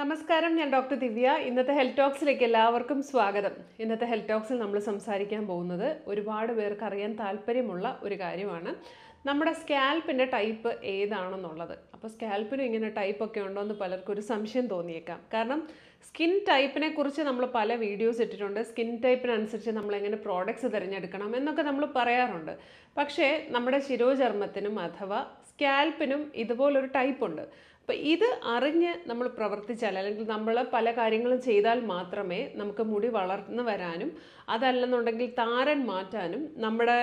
നമസ്കാരം ഞാൻ ഡോക്ടർ ദിവ്യ. ഇന്നത്തെ ഹെൽത്ത് ടോക്സിലേക്ക് എല്ലാവർക്കും സ്വാഗതം. ഇന്നത്തെ ഹെൽത്ത് ടോക്സിൽ നമ്മൾ സംസാരിക്കാൻ പോകുന്നത് ഒരുപാട് പേർക്ക് അറിയാൻ താല്പര്യമുള്ള ഒരു കാര്യമാണ്. നമ്മുടെ സ്കാൽപ്പിന്റെ ടൈപ്പ് ഏതാണെന്നുള്ളത്. അപ്പോൾ സ്കാൽപ്പിനും ഇങ്ങനെ ടൈപ്പൊക്കെ ഉണ്ടോ എന്ന് പലർക്കും ഒരു സംശയം തോന്നിയേക്കാം. കാരണം സ്കിൻ ടൈപ്പിനെ കുറിച്ച് നമ്മൾ പല വീഡിയോസ് ഇട്ടിട്ടുണ്ട്. സ്കിൻ ടൈപ്പിനനുസരിച്ച് നമ്മൾ എങ്ങനെ പ്രോഡക്ട്സ് തിരഞ്ഞെടുക്കണം എന്നൊക്കെ നമ്മൾ പറയാറുണ്ട്. പക്ഷേ നമ്മുടെ ശിരോചർമ്മത്തിനും അഥവാ സ്കാൽപ്പിനും ഇതുപോലൊരു ടൈപ്പ് ഉണ്ട് അപ്പോൾ ഇത് അറിഞ്ഞ് നമ്മൾ പ്രവർത്തിച്ചാൽ അല്ലെങ്കിൽ നമ്മൾ പല കാര്യങ്ങളും ചെയ്താൽ മാത്രമേ നമുക്ക് മുടി വളർന്നു വരാനും അതല്ലെന്നുണ്ടെങ്കിൽ താരൻ മാറ്റാനും നമ്മുടെ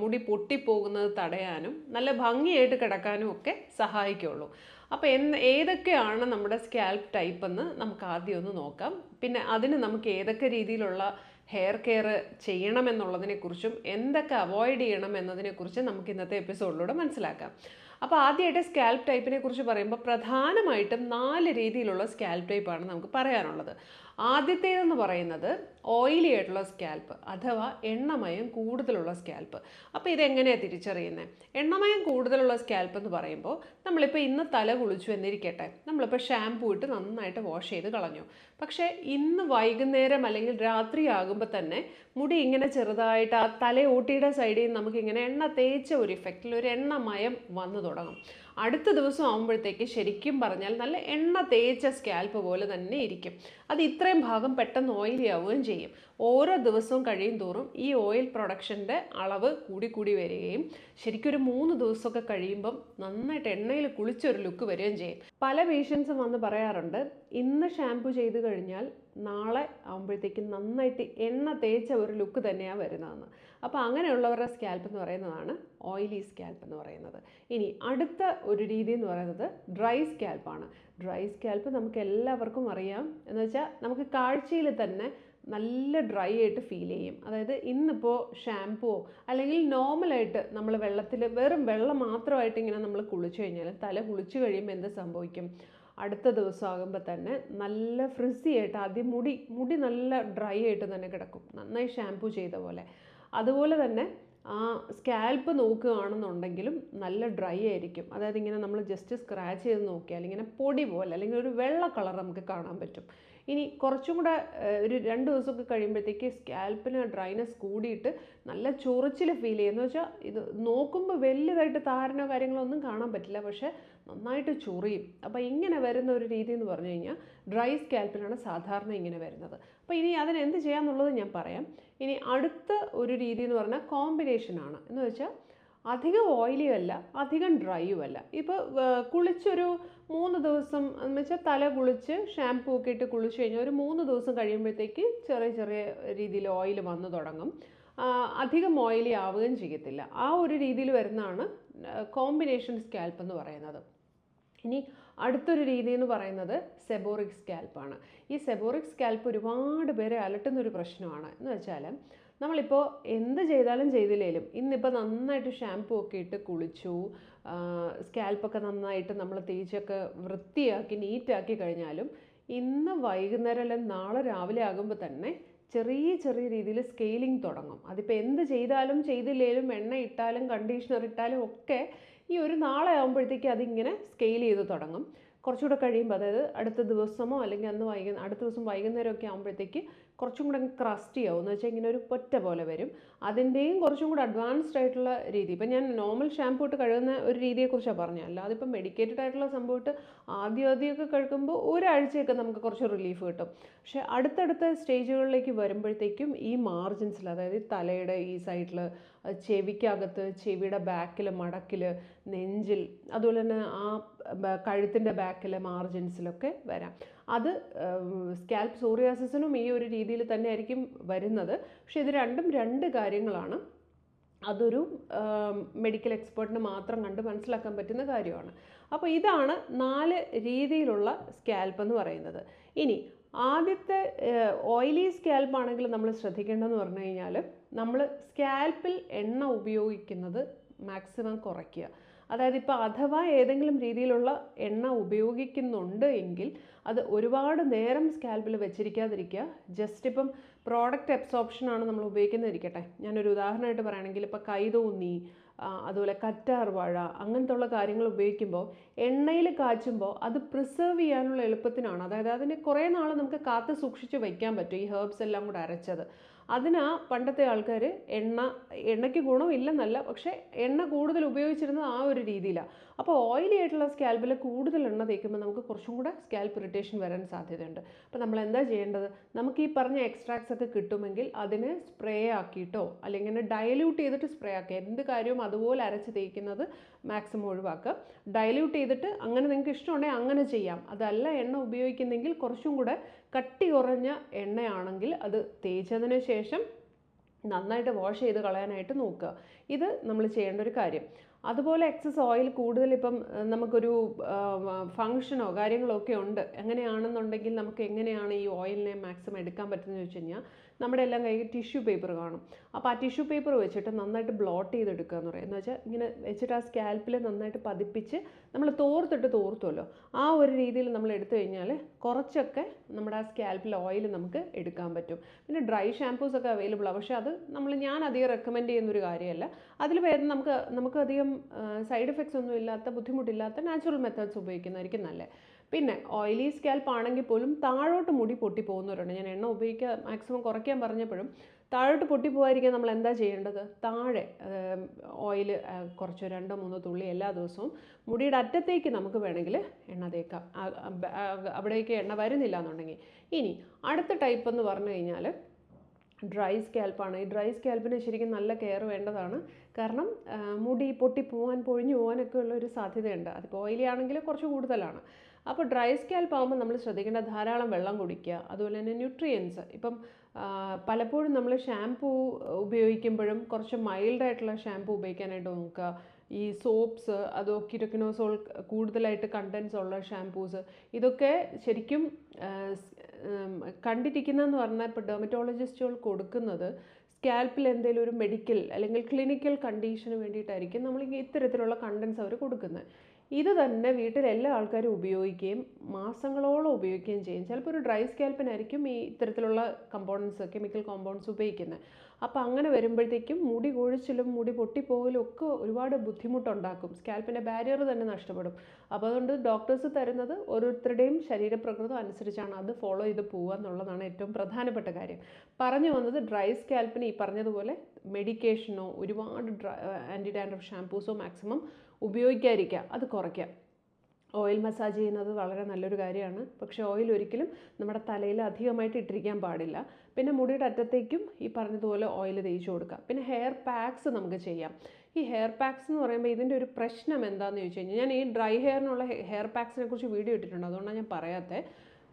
മുടി പൊട്ടിപ്പോകുന്നത് തടയാനും നല്ല ഭംഗിയായിട്ട് കിടക്കാനും ഒക്കെ സഹായിക്കുള്ളൂ. അപ്പോൾ എന്ന് ഏതൊക്കെയാണ് നമ്മുടെ സ്കാൽപ്പ് ടൈപ്പ് എന്ന് നമുക്ക് ആദ്യം ഒന്ന് നോക്കാം. പിന്നെ അതിന് നമുക്ക് ഏതൊക്കെ രീതിയിലുള്ള ഹെയർ കെയർ ചെയ്യണമെന്നുള്ളതിനെക്കുറിച്ചും എന്തൊക്കെ അവോയ്ഡ് ചെയ്യണം എന്നതിനെക്കുറിച്ച് നമുക്ക് ഇന്നത്തെ എപ്പിസോഡിലൂടെ മനസ്സിലാക്കാം. അപ്പോൾ ആദ്യമായിട്ട് സ്കാൽപ്പ് ടൈപ്പിനെ കുറിച്ച് പറയുമ്പോൾ പ്രധാനമായിട്ടും നാല് രീതിയിലുള്ള സ്കാൽപ്പ് ടൈപ്പാണ് നമുക്ക് പറയാനുള്ളത്. ആദ്യത്തേതെന്ന് പറയുന്നത് ഓയിലി ആയിട്ടുള്ള സ്കാൽപ്പ് അഥവാ എണ്ണമയം കൂടുതലുള്ള സ്കാൽപ്പ് അപ്പോൾ ഇതെങ്ങനെയാണ് തിരിച്ചറിയുന്നത് എണ്ണമയം കൂടുതലുള്ള സ്കാൽപ്പ് എന്ന് പറയുമ്പോൾ നമ്മളിപ്പോൾ ഇന്ന് തല കുളിച്ചു എന്നിരിക്കട്ടെ. നമ്മളിപ്പോൾ ഷാമ്പൂ ഇട്ട് നന്നായിട്ട് വാഷ് ചെയ്ത് കളഞ്ഞു. പക്ഷേ ഇന്ന് വൈകുന്നേരം അല്ലെങ്കിൽ രാത്രി ആകുമ്പോൾ തന്നെ മുടി ഇങ്ങനെ ചെറുതായിട്ട് ആ തലയോട്ടിയുടെ സൈഡിൽ നിന്ന് നമുക്കിങ്ങനെ എണ്ണ തേച്ച ഒരു ഇഫക്റ്റിൽ ഒരു എണ്ണമയം വന്നു തുടങ്ങും. അടുത്ത ദിവസം ആകുമ്പോഴത്തേക്ക് ശരിക്കും പറഞ്ഞാൽ നല്ല എണ്ണ തേച്ച സ്കാൽപ്പ് പോലെ തന്നെ ഇരിക്കും. അത് ഇത്രയും ഭാഗം പെട്ടെന്ന് ഓയിലി ആവുകയും ചെയ്യും. ഓരോ ദിവസവും കഴിയും തോറും ഈ ഓയിൽ പ്രൊഡക്ഷന്റെ അളവ് കൂടി കൂടി വരികയും ശരിക്കും ഒരു മൂന്ന് ദിവസമൊക്കെ കഴിയുമ്പം നന്നായിട്ട് എണ്ണയിൽ കുളിച്ചൊരു ലുക്ക് വരികയും ചെയ്യും. പല പേഷ്യൻസും വന്ന് പറയാറുണ്ട് ഇന്ന് ഷാംപു ചെയ്ത് കഴിഞ്ഞാൽ നാളെ ആകുമ്പോഴത്തേക്കും നന്നായിട്ട് എണ്ണ തേച്ച ഒരു ലുക്ക് തന്നെയാണ് വരുന്നതെന്ന്. അപ്പോൾ അങ്ങനെയുള്ളവരുടെ സ്കാൽപ്പ് എന്ന് പറയുന്നതാണ് ഓയിലി സ്കാൽപ്പ് എന്ന് പറയുന്നത്. ഇനി അടുത്ത ഒരു രീതി എന്ന് പറയുന്നത് ഡ്രൈ സ്കാൽപ്പാണ് ഡ്രൈ സ്കാൽപ്പ് നമുക്ക് എല്ലാവർക്കും അറിയാം. എന്ന് വെച്ചാൽ നമുക്ക് കാഴ്ചയിൽ തന്നെ നല്ല ഡ്രൈ ആയിട്ട് ഫീൽ ചെയ്യും. അതായത് ഇന്നിപ്പോൾ ഷാംപൂവോ അല്ലെങ്കിൽ നോർമലായിട്ട് നമ്മൾ വെള്ളത്തിൽ വെറും വെള്ളം മാത്രമായിട്ട് ഇങ്ങനെ നമ്മൾ കുളിച്ചു കഴിഞ്ഞാൽ തല കുളിച്ചു കഴിയുമ്പോൾ എന്ത് സംഭവിക്കും? അടുത്ത ദിവസം ആകുമ്പോൾ തന്നെ നല്ല ഫ്രിസി ആയിട്ട് ആദ്യം മുടി മുടി നല്ല ഡ്രൈ ആയിട്ട് തന്നെ കിടക്കും. നന്നായി ഷാംപൂ ചെയ്ത പോലെ. അതുപോലെ തന്നെ ആ സ്കാൽപ്പ് നോക്കുകയാണെന്നുണ്ടെങ്കിലും നല്ല ഡ്രൈ ആയിരിക്കും. അതായത് ഇങ്ങനെ നമ്മൾ ജസ്റ്റ് സ്ക്രാച്ച് ചെയ്ത് നോക്കിയാൽ ഇങ്ങനെ പൊടി പോലെ അല്ലെങ്കിൽ ഒരു വെള്ള കളർ നമുക്ക് കാണാൻ പറ്റും. ഇനി കുറച്ചും കൂടെ ഒരു രണ്ട് ദിവസമൊക്കെ കഴിയുമ്പോഴത്തേക്ക് സ്കാൽപ്പിന് ഡ്രൈനെസ് കൂടിയിട്ട് നല്ല ചൊറിച്ചിൽ ഫീൽ ചെയ്യുന്നു. വെച്ചാൽ ഇത് നോക്കുമ്പോൾ വലിയതായിട്ട് താരനോ കാര്യങ്ങളോ ഒന്നും കാണാൻ പറ്റില്ല. പക്ഷേ നന്നായിട്ട് ചൊറിയും. അപ്പോൾ ഇങ്ങനെ വരുന്ന ഒരു രീതി എന്ന് പറഞ്ഞു കഴിഞ്ഞാൽ ഡ്രൈ സ്കാൽപ്പിനാണ് സാധാരണ ഇങ്ങനെ വരുന്നത്. അപ്പോൾ ഇനി അതിനെന്ത് ചെയ്യാമെന്നുള്ളത് ഞാൻ പറയാം. ഇനി അടുത്ത ഒരു രീതി എന്ന് പറഞ്ഞാൽ കോമ്പിനേഷനാണ് എന്ന് വെച്ചാൽ അധികം ഓയിലിയും അല്ല അധികം ഡ്രൈയും അല്ല. ഇപ്പോൾ കുളിച്ചൊരു മൂന്ന് ദിവസം എന്ന് വെച്ചാൽ തല കുളിച്ച് ഷാംപൂ ഒക്കെ ഇട്ട് കുളിച്ച് കഴിഞ്ഞാൽ ഒരു മൂന്ന് ദിവസം കഴിയുമ്പോഴത്തേക്ക് ചെറിയ ചെറിയ രീതിയിൽ ഓയിൽ വന്ന് തുടങ്ങും. അധികം ഓയിലി ആവുകയും ചെയ്യത്തില്ല. ആ ഒരു രീതിയിൽ വരുന്നതാണ് കോമ്പിനേഷൻ സ്കാൽപ്പ് എന്ന് പറയുന്നത്. ഇനി അടുത്തൊരു രീതി എന്ന് പറയുന്നത് സെബോറിക് സ്കാൽപ്പാണ്. ഈ സെബോറിക് സ്കാൽപ്പ് ഒരുപാട് പേരെ അലട്ടുന്ന ഒരു പ്രശ്നമാണ്. എന്ന് വെച്ചാൽ നമ്മളിപ്പോൾ എന്ത് ചെയ്താലും ചെയ്തില്ലേലും ഇന്നിപ്പോൾ നന്നായിട്ട് ഷാമ്പൂ ഒക്കെ ഇട്ട് കുളിച്ചു സ്കാൽപ്പൊക്കെ നന്നായിട്ട് നമ്മൾ തേച്ചൊക്കെ വൃത്തിയാക്കി നീറ്റാക്കി കഴിഞ്ഞാലും ഇന്ന് വൈകുന്നേരം അല്ലെങ്കിൽ നാളെ രാവിലെ ആകുമ്പോൾ തന്നെ ചെറിയ ചെറിയ രീതിയിൽ സ്കെയിലിംഗ് തുടങ്ങും. അതിപ്പോൾ എന്ത് ചെയ്താലും ചെയ്തില്ലേലും എണ്ണ ഇട്ടാലും കണ്ടീഷണർ ഇട്ടാലും ഒക്കെ ഈ ഒരു നാളെ ആകുമ്പോഴത്തേക്ക് അതിങ്ങനെ സ്കെയിൽ ചെയ്ത് തുടങ്ങും. കുറച്ചുകൂടെ കഴിയുമ്പോൾ അതായത് അടുത്ത ദിവസമോ അല്ലെങ്കിൽ അന്ന് വൈകുന്ന അടുത്ത ദിവസം വൈകുന്നേരം ഒക്കെ ആകുമ്പോഴത്തേക്ക് കുറച്ചും കൂടെ ക്രസ്റ്റി ആവും. എന്ന് വെച്ചാൽ ഇങ്ങനെ ഒരു പൊറ്റ പോലെ വരും. അതിന്റെയും കുറച്ചും കൂടെ അഡ്വാൻസ്ഡ് ആയിട്ടുള്ള രീതി. ഇപ്പം ഞാൻ നോർമൽ ഷാമ്പൂ ഇട്ട് കഴുകുന്ന ഒരു രീതിയെക്കുറിച്ചാണ് പറഞ്ഞത് അല്ലാതെ ഇപ്പം മെഡിക്കേറ്റഡ് ആയിട്ടുള്ള സംഭവം ഇട്ട് ആദ്യം ആദ്യമൊക്കെ കഴുകുമ്പോൾ ഒരാഴ്ചയൊക്കെ നമുക്ക് കുറച്ച് റിലീഫ് കിട്ടും. പക്ഷേ അടുത്തടുത്ത സ്റ്റേജുകളിലേക്ക് വരുമ്പോഴത്തേക്കും ഈ മാർജിൻസിൽ അതായത് തലയുടെ ഈ സൈഡിൽ ചെവിക്കകത്ത് ചെവിയുടെ ബാക്കിൽ മടക്കിൽ നെഞ്ചിൽ അതുപോലെ തന്നെ ആ കഴുത്തിന്റെ ബാക്കിൽ മാർജിൻസിലൊക്കെ വരാം. അത് സ്കാൽപ്പ് സോറിയാസിസിനും ഈ ഒരു രീതിയിൽ തന്നെ ആയിരിക്കും വരുന്നത്. പക്ഷേ ഇത് രണ്ടും രണ്ട് കാര്യങ്ങളാണ്. അതൊരു മെഡിക്കൽ എക്സ്പേർട്ടിന് മാത്രം കണ്ട് മനസ്സിലാക്കാൻ പറ്റുന്ന കാര്യമാണ്. അപ്പോൾ ഇതാണ് നാല് രീതിയിലുള്ള സ്കാൽപ്പ് എന്ന് പറയുന്നത്. ഇനി ആദ്യത്തെ ഓയിലി സ്കാൽപ്പ് ആണെങ്കിൽ നമ്മൾ ശ്രദ്ധിക്കേണ്ടതെന്ന് പറഞ്ഞു കഴിഞ്ഞാൽ നമ്മൾ സ്കാൽപ്പിൽ എണ്ണ ഉപയോഗിക്കുന്നത് മാക്സിമം കുറയ്ക്കുക. അതായത് ഇപ്പോൾ അഥവാ ഏതെങ്കിലും രീതിയിലുള്ള എണ്ണ ഉപയോഗിക്കുന്നുണ്ട് എങ്കിൽ അത് ഒരുപാട് നേരം സ്കാൽപ്പിൽ വെച്ചിരിക്കാതിരിക്കുക. ജസ്റ്റ് ഇപ്പം പ്രോഡക്റ്റ് എബ്സോപ്ഷനാണ് നമ്മൾ ഉപയോഗിക്കുന്നതിരിക്കട്ടെ ഞാനൊരു ഉദാഹരണമായിട്ട് പറയുകയാണെങ്കിൽ ഇപ്പോൾ കൈതോന്നി അതുപോലെ കറ്റാർ വാഴ അങ്ങനത്തെ ഉള്ള കാര്യങ്ങൾ ഉപയോഗിക്കുമ്പോൾ എണ്ണയിൽ കാച്ചുമ്പോൾ അത് പ്രിസർവ് ചെയ്യാനുള്ള എളുപ്പത്തിനാണ്. അതായത് അതിന് കുറേ നാൾ നമുക്ക് കാത്ത് സൂക്ഷിച്ച് വയ്ക്കാൻ പറ്റും ഈ ഹെർബ്സ് എല്ലാം കൂടെ അരച്ചത്. അതിനാ പണ്ടത്തെ ആൾക്കാർ എണ്ണ എണ്ണയ്ക്ക് ഗുണമില്ലെന്നല്ല പക്ഷേ എണ്ണ കൂടുതൽ ഉപയോഗിച്ചിരുന്നത് ആ ഒരു രീതിയിലാണ് അപ്പോൾ ഓയിലി ആയിട്ടുള്ള സ്കാൽപ്പിൽ കൂടുതൽ എണ്ണ തേക്കുമ്പോൾ നമുക്ക് കുറച്ചും കൂടെ സ്കാൽപ്പ് ഇറിറ്റേഷൻ വരാൻ സാധ്യതയുണ്ട്. അപ്പോൾ നമ്മൾ എന്താ ചെയ്യേണ്ടത്? നമുക്ക് ഈ പറഞ്ഞ എക്സ്ട്രാക്ട്സ് ഒക്കെ കിട്ടുമെങ്കിൽ അതിനെ സ്പ്രേ ആക്കിയിട്ടോ അല്ലെങ്കിൽ ഡയല്യൂട്ട് ചെയ്തിട്ട് സ്പ്രേ ആക്കുക. എന്ത് കാര്യവും അതുപോലെ അരച്ച് തേക്കുന്നത് മാക്സിമം ഒഴിവാക്കുക. ഡയല്യൂട്ട് ചെയ്തിട്ട് അങ്ങനെ നിങ്ങൾക്ക് ഇഷ്ടമുണ്ടെങ്കിൽ അങ്ങനെ ചെയ്യാം. അതല്ല എണ്ണ ഉപയോഗിക്കുന്നെങ്കിൽ കുറച്ചും കൂടെ കട്ടി കുറഞ്ഞ എണ്ണയാണെങ്കിൽ അത് തേച്ചതിന് ശേഷം നന്നായിട്ട് വാഷ് ചെയ്ത് കളയാനായിട്ട് നോക്കുക. ഇത് നമ്മൾ ചെയ്യേണ്ട ഒരു കാര്യം. അതുപോലെ എക്സസ് ഓയിൽ കൂടുതൽ ഇപ്പം നമുക്കൊരു ഫങ്ഷനോ കാര്യങ്ങളോ ഒക്കെ ഉണ്ട്. എങ്ങനെയാണെന്നുണ്ടെങ്കിൽ നമുക്ക് എങ്ങനെയാണ് ഈ ഓയിലിനെ മാക്സിമം എടുക്കാൻ പറ്റുന്നത് വെച്ച് കഴിഞ്ഞാൽ നമ്മുടെ എല്ലാം കയ്യിൽ ടിഷ്യൂ പേപ്പർ കാണും. അപ്പോൾ ആ ടിഷ്യൂ പേപ്പർ വെച്ചിട്ട് നന്നായിട്ട് ബ്ലോട്ട് ചെയ്തെടുക്കുക എന്ന് പറയുന്നത് എന്ന് വെച്ചാൽ ഇങ്ങനെ വെച്ചിട്ട് ആ സ്കാൽപ്പിൽ നന്നായിട്ട് പതിപ്പിച്ച് നമ്മൾ തോർത്തിട്ട് തോർത്തുമല്ലോ ആ ഒരു രീതിയിൽ നമ്മൾ എടുത്തു കഴിഞ്ഞാൽ കുറച്ചൊക്കെ നമ്മുടെ ആ സ്കാൽപ്പിൽ ഓയിൽ നമുക്ക് എടുക്കാൻ പറ്റും. പിന്നെ ഡ്രൈ ഷാംപൂസ് ഒക്കെ അവൈലബിൾ ആണ് പക്ഷേ അത് നമ്മൾ ഞാൻ അധികം റെക്കമെൻഡ് ചെയ്യുന്നൊരു കാര്യമല്ല. അതിൽ വരുന്ന നമുക്ക് നമുക്ക് അധികം സൈഡ് എഫക്ട്സ് ഒന്നും ഇല്ലാത്ത ബുദ്ധിമുട്ടില്ലാത്ത നാച്ചുറൽ മെത്തേഡ്സ് ഉപയോഗിക്കുന്നതായിരിക്കും നല്ലത് പിന്നെ ഓയിലി സ്കാൽപ്പ് ആണെങ്കിൽ പോലും താഴോട്ട് മുടി പൊട്ടി പോകുന്നവരുണ്ട് ഞാൻ എണ്ണ ഉപയോഗിക്കുക മാക്സിമം കുറയ്ക്കാൻ പറഞ്ഞപ്പോഴും താഴോട്ട് പൊട്ടി പോകാതിരിക്കാൻ നമ്മൾ എന്താ ചെയ്യേണ്ടത്? താഴെ ഓയിൽ കുറച്ച് രണ്ടോ മൂന്നോ തുള്ളി എല്ലാ ദിവസവും മുടിയുടെ അറ്റത്തേക്ക് നമുക്ക് വേണമെങ്കിൽ എണ്ണ തേക്കാം. അവിടേക്ക് എണ്ണ വരുന്നില്ല എന്നുണ്ടെങ്കിൽ. ഇനി അടുത്ത ടൈപ്പ് എന്ന് പറഞ്ഞു കഴിഞ്ഞാൽ ഡ്രൈ സ്കാൽപ്പാണ്. ഈ ഡ്രൈ സ്കാൽപ്പിന് ശരിക്കും നല്ല കെയർ വേണ്ടതാണ്. കാരണം മുടി പൊട്ടി പോകാൻ പൊഴിഞ്ഞു പോകാനൊക്കെ ഉള്ള ഒരു സാധ്യതയുണ്ട്. അതിപ്പോൾ ഓയിലി ആണെങ്കിൽ കുറച്ച് കൂടുതലാണ്. അപ്പോൾ ഡ്രൈ സ്കാൽപ്പ് ആകുമ്പോൾ നമ്മൾ ശ്രദ്ധിക്കേണ്ട ധാരാളം വെള്ളം കുടിക്കുക അതുപോലെ തന്നെ ന്യൂട്രിയൻസ്. ഇപ്പം പലപ്പോഴും നമ്മൾ ഷാംപൂ ഉപയോഗിക്കുമ്പോഴും കുറച്ച് മൈൽഡായിട്ടുള്ള ഷാംപൂ ഉപയോഗിക്കാനായിട്ട് നോക്കുക. ഈ സോപ്സ് അതോ കിരക്കിനോസോൾ കൂടുതലായിട്ട് കണ്ടൻസ് ഉള്ള ഷാംപൂസ് ഇതൊക്കെ ശരിക്കും കണ്ടിരിക്കുന്നതെന്ന് പറഞ്ഞാൽ ഇപ്പോൾ ഡെർമറ്റോളജിസ്റ്റുകൾ കൊടുക്കുന്നത് സ്കാൽപ്പിൽ എന്തെങ്കിലും ഒരു മെഡിക്കൽ അല്ലെങ്കിൽ ക്ലിനിക്കൽ കണ്ടീഷന് വേണ്ടിയിട്ടായിരിക്കും നമ്മൾ ഇത്തരത്തിലുള്ള കണ്ടൻസ് അവർ കൊടുക്കുന്നത്. ഇത് തന്നെ വീട്ടിൽ എല്ലാ ആൾക്കാരും ഉപയോഗിക്കുകയും മാസങ്ങളോളം ഉപയോഗിക്കുകയും ചെയ്യും. ചിലപ്പോൾ ഒരു ഡ്രൈ സ്കാൽപ്പിനായിരിക്കും ഈ ഇത്തരത്തിലുള്ള കമ്പോണൻസ് കെമിക്കൽ കോമ്പൗണ്ട്സ് ഉപയോഗിക്കുന്നത്. അപ്പോൾ അങ്ങനെ വരുമ്പോഴത്തേക്കും മുടി കൊഴിച്ചിലും മുടി പൊട്ടിപ്പോകലും ഒക്കെ ഒരുപാട് ബുദ്ധിമുട്ടുണ്ടാക്കും. സ്കാൽപ്പിന്റെ ബാരിയർ തന്നെ നഷ്ടപ്പെടും. അപ്പോൾ അതുകൊണ്ട് ഡോക്ടേഴ്സ് തരുന്നത് ഓരോരുത്തരുടെയും ശരീരപ്രകൃതം അനുസരിച്ചാണ് അത് ഫോളോ ചെയ്ത് പോകുക എന്നുള്ളതാണ് ഏറ്റവും പ്രധാനപ്പെട്ട കാര്യം. പറഞ്ഞു വന്നത് ഡ്രൈ സ്കാൽപ്പിന് ഈ പറഞ്ഞതുപോലെ മെഡിക്കേഷനോ ഒരുപാട് ഡ്രൈ ആന്റി ഡാൻഡ്രഫ് ഷാംപൂസോ മാക്സിമം ഉപയോഗിക്കാതിരിക്കുക അത് കുറയ്ക്കുക. ഓയിൽ മസാജ് ചെയ്യുന്നത് വളരെ നല്ലൊരു കാര്യമാണ്. പക്ഷേ ഓയിൽ ഒരിക്കലും നമ്മുടെ തലയിൽ അധികമായിട്ട് ഇട്ടിരിക്കാൻ പാടില്ല. പിന്നെ മുടിയുടെ അറ്റത്തേക്കും ഈ പറഞ്ഞതുപോലെ ഓയിൽ തേച്ചു കൊടുക്കുക. പിന്നെ ഹെയർ പാക്സ് നമുക്ക് ചെയ്യാം. ഈ ഹെയർ പാക്സ് എന്ന് പറയുമ്പോൾ ഇതിന്റെ ഒരു പ്രശ്നം എന്താണെന്ന് ചോദിച്ചു കഴിഞ്ഞാൽ ഞാൻ ഈ ഡ്രൈ ഹെയറിനുള്ള ഹെയർ പാക്സിനെ കുറിച്ച് വീഡിയോ ഇട്ടിട്ടുണ്ട്. അതുകൊണ്ടാണ് ഞാൻ പറയാത്തത്.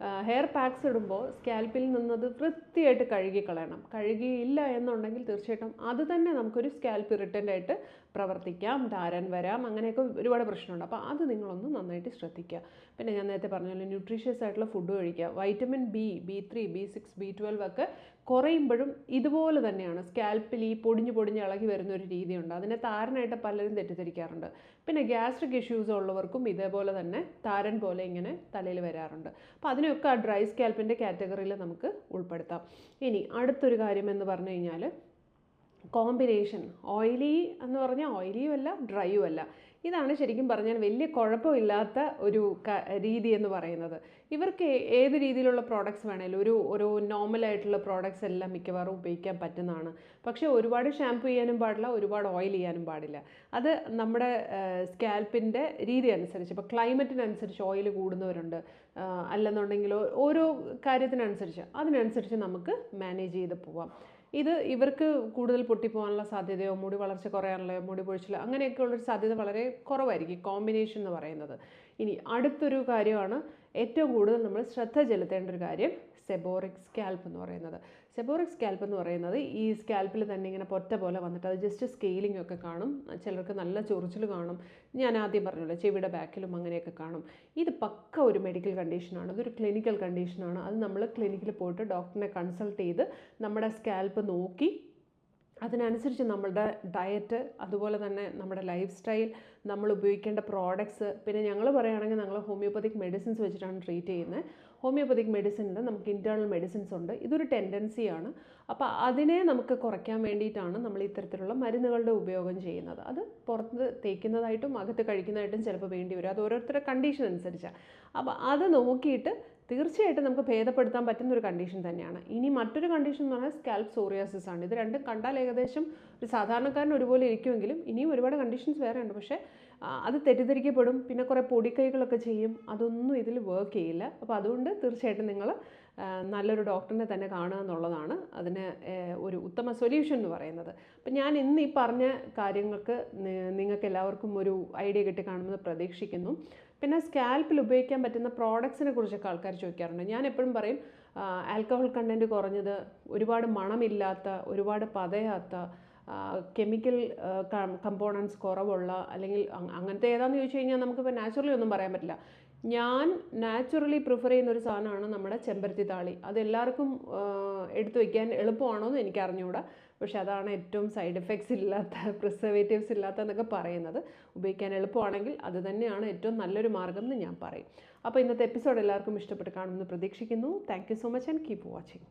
ഹെയർ പാക്സ് ഇടുമ്പോൾ സ്കാൽപ്പിൽ നിന്നത് വൃത്തിയായിട്ട് കഴുകി കളയണം കഴുകിയില്ല എന്നുണ്ടെങ്കിൽ തീർച്ചയായിട്ടും അത് തന്നെ നമുക്കൊരു സ്കാൽപ്പ് ഇറിറ്റന്റ് ആയിട്ട് പ്രവർത്തിക്കാം ധാരൻ വരാം അങ്ങനെയൊക്കെ ഒരുപാട് പ്രശ്നമുണ്ട്. അപ്പോൾ അത് നിങ്ങളൊന്ന് നന്നായിട്ട് ശ്രദ്ധിക്കുക. പിന്നെ ഞാൻ നേരത്തെ പറഞ്ഞല്ലോ ന്യൂട്രീഷ്യസ് ആയിട്ടുള്ള ഫുഡ് കഴിക്കുക. Vitamin B B three B six B twelve ഒക്കെ കുറയുമ്പോഴും ഇതുപോലെ തന്നെയാണ്. സ്കാൽപ്പിൽ ഈ പൊടിഞ്ഞ് പൊടിഞ്ഞ് ഇളകി വരുന്ന ഒരു രീതിയുണ്ട്. അതിനെ താരനായിട്ട് പലരും തെറ്റിദ്ധരിക്കാറുണ്ട്. പിന്നെ ഗ്യാസ്ട്രിക് ഇഷ്യൂസ് ഉള്ളവർക്കും ഇതേപോലെ തന്നെ താരൻ പോലെ ഇങ്ങനെ തലയിൽ വരാറുണ്ട്. അപ്പോൾ അതിനെയൊക്കെ ആ ഡ്രൈ സ്കാൽപ്പിന്റെ കാറ്റഗറിയിൽ നമുക്ക് ഉൾപ്പെടുത്താം. ഇനി അടുത്തൊരു കാര്യം എന്ന് പറഞ്ഞു കഴിഞ്ഞാൽ കോമ്പിനേഷൻ. ഓയിലി എന്ന് പറഞ്ഞാൽ ഓയിലിയും അല്ല ഡ്രൈയും അല്ല ഇതാണ് ശരിക്കും പറഞ്ഞാൽ വലിയ കുഴപ്പമില്ലാത്ത ഒരു രീതി എന്ന് പറയുന്നത്. ഇവർക്ക് ഏത് രീതിയിലുള്ള പ്രോഡക്റ്റ്സ് വേണേലും ഒരു ഒരു നോർമലായിട്ടുള്ള പ്രോഡക്റ്റ്സ് എല്ലാം മിക്കവാറും ഉപയോഗിക്കാൻ പറ്റുന്നതാണ്. പക്ഷേ ഒരുപാട് ഷാംപൂ ചെയ്യാനും പാടില്ല ഒരുപാട് ഓയിൽ ചെയ്യാനും പാടില്ല. അത് നമ്മുടെ സ്കാൽപ്പിന്റെ രീതി അനുസരിച്ച് ഇപ്പോൾ ക്ലൈമറ്റിനനുസരിച്ച് ഓയിൽ കൂടുന്നവരുണ്ട്. അല്ലെന്നുണ്ടെങ്കിൽ ഓരോ കാര്യത്തിനനുസരിച്ച് അതിനനുസരിച്ച് നമുക്ക് മാനേജ് ചെയ്ത് പോവാം. ഇത് ഇവർക്ക് കൂടുതൽ പൊട്ടിപ്പോകാനുള്ള സാധ്യതയോ മുടി വളർച്ച കുറയാനുള്ള മുടി പൊഴിച്ചിലോ അങ്ങനെയൊക്കെ ഉള്ളൊരു സാധ്യത വളരെ കുറവായിരിക്കും കോമ്പിനേഷൻ എന്ന് പറയുന്നത്. ഇനി അടുത്തൊരു കാര്യമാണ് ഏറ്റവും കൂടുതൽ നമ്മൾ ശ്രദ്ധ ചെലുത്തേണ്ട ഒരു കാര്യം സെബോറിക് സ്കാൽപ്പ് എന്ന് പറയുന്നത്. സെബോറിക് സ്കാൽപ്പ് എന്ന് പറയുന്നത് ഈ സ്കാൽപ്പിൽ തന്നെ ഇങ്ങനെ പൊറ്റ പോലെ വന്നിട്ട് അത് ജസ്റ്റ് സ്കെയിലിംഗ് ഒക്കെ കാണും. ചിലർക്ക് നല്ല ചൊറിച്ചിൽ കാണും. ഞാൻ ആദ്യം പറഞ്ഞല്ലോ ചെവിയുടെ ബാക്കിലും അങ്ങനെയൊക്കെ കാണും. ഇത് പക്ക ഒരു മെഡിക്കൽ കണ്ടീഷനാണ് അതൊരു ക്ലിനിക്കൽ കണ്ടീഷനാണ് അത് നമ്മൾ ക്ലിനിക്കിൽ പോയിട്ട് ഡോക്ടറിനെ കൺസൾട്ട് ചെയ്ത് നമ്മുടെ സ്കാൽപ്പ് നോക്കി അതിനനുസരിച്ച് നമ്മളുടെ ഡയറ്റ് അതുപോലെ തന്നെ നമ്മുടെ ലൈഫ് സ്റ്റൈൽ നമ്മൾ ഉപയോഗിക്കേണ്ട പ്രോഡക്ട്സ് പിന്നെ ഞങ്ങൾ പറയുകയാണെങ്കിൽ ഞങ്ങൾ ഹോമിയോപ്പതിക് മെഡിസിൻസ് വെച്ചിട്ടാണ് ട്രീറ്റ് ചെയ്യുന്നത്. ഹോമിയോപ്പതിക് മെഡിസിനിൽ നമുക്ക് ഇന്റേർണൽ മെഡിസിൻസ് ഉണ്ട്. ഇതൊരു ടെൻഡൻസിയാണ് അപ്പോൾ അതിനെ നമുക്ക് കുറയ്ക്കാൻ വേണ്ടിയിട്ടാണ് നമ്മൾ ഇത്തരത്തിലുള്ള മരുന്നുകളുടെ ഉപയോഗം ചെയ്യുന്നത്. അത് പുറത്ത് തേക്കുന്നതായിട്ടും അകത്ത് കഴിക്കുന്നതായിട്ടും ചിലപ്പോൾ വേണ്ടി വരും. അത് ഓരോരുത്തരുടെ കണ്ടീഷൻ അനുസരിച്ചാണ് അപ്പോൾ അത് നോക്കിയിട്ട് തീർച്ചയായിട്ടും നമുക്ക് ഭേദപ്പെടുത്താൻ പറ്റുന്ന ഒരു കണ്ടീഷൻ തന്നെയാണ്. ഇനി മറ്റൊരു കണ്ടീഷൻ എന്ന് പറഞ്ഞാൽ സ്കാൽപ് സോറിയാസിസ് ആണ്. ഇത് രണ്ടും കണ്ടാൽ ഏകദേശം ഒരു സാധാരണക്കാരൻ ഒരുപോലെ ഇരിക്കുമെങ്കിലും ഇനിയും ഒരുപാട് കണ്ടീഷൻസ് വേറെ ഉണ്ട് പക്ഷേ അത് തെറ്റിദ്ധരിക്കപ്പെടും. പിന്നെ കുറേ പൊടിക്കൈകളൊക്കെ ചെയ്യും. അതൊന്നും ഇതിൽ വർക്ക് ചെയ്യില്ല. അപ്പോൾ അതുകൊണ്ട് തീർച്ചയായിട്ടും നിങ്ങൾ നല്ലൊരു ഡോക്ടറിനെ തന്നെ കാണുക എന്നുള്ളതാണ് അതിന് ഒരു ഉത്തമ സൊല്യൂഷൻ എന്ന് പറയുന്നത്. അപ്പം ഞാൻ ഇന്ന് ഈ പറഞ്ഞ കാര്യങ്ങൾക്ക് നിങ്ങൾക്ക് എല്ലാവർക്കും ഒരു ഐഡിയ കിട്ടി കാണുമെന്ന് പ്രതീക്ഷിക്കുന്നു. പിന്നെ സ്കാൽപ്പിൽ ഉപയോഗിക്കാൻ പറ്റുന്ന പ്രോഡക്ട്സിനെ കുറിച്ചൊക്കെ ആൾക്കാർ ചോദിക്കാറുണ്ട്. ഞാൻ എപ്പോഴും പറയും ആൽക്കഹോൾ കണ്ടന്റ് കുറഞ്ഞത് ഒരുപാട് മണമില്ലാത്ത ഒരുപാട് പതയാത്ത കെമിക്കൽ കമ്പോണൻസ് കുറവുള്ള അല്ലെങ്കിൽ അങ്ങനത്തെ ഏതാണെന്ന് ചോദിച്ചു കഴിഞ്ഞാൽ നമുക്കിപ്പോൾ നാച്ചുറലി ഒന്നും പറയാൻ പറ്റില്ല. ഞാൻ നാച്ചുറലി പ്രിഫർ ചെയ്യുന്ന ഒരു സാധനമാണ് നമ്മുടെ ചെമ്പരത്തി താളി. അത് എല്ലാവർക്കും എടുത്തു വയ്ക്കാൻ എളുപ്പമാണോ എന്ന് എനിക്ക് അറിഞ്ഞുകൂടാ പക്ഷെ അതാണ് ഏറ്റവും സൈഡ് എഫക്ട്സ് ഇല്ലാത്ത പ്രിസർവേറ്റീവ്സ് ഇല്ലാത്ത എന്നൊക്കെ പറയുന്നത്. ഉപയോഗിക്കാൻ എളുപ്പമാണെങ്കിൽ അത് തന്നെയാണ് ഏറ്റവും നല്ലൊരു മാർഗം എന്ന് ഞാൻ പറയും. അപ്പോൾ ഇന്നത്തെ എപ്പിസോഡ് എല്ലാവർക്കും ഇഷ്ടപ്പെട്ട് കാണുമെന്ന് പ്രതീക്ഷിക്കുന്നു. Thank so much and keep watching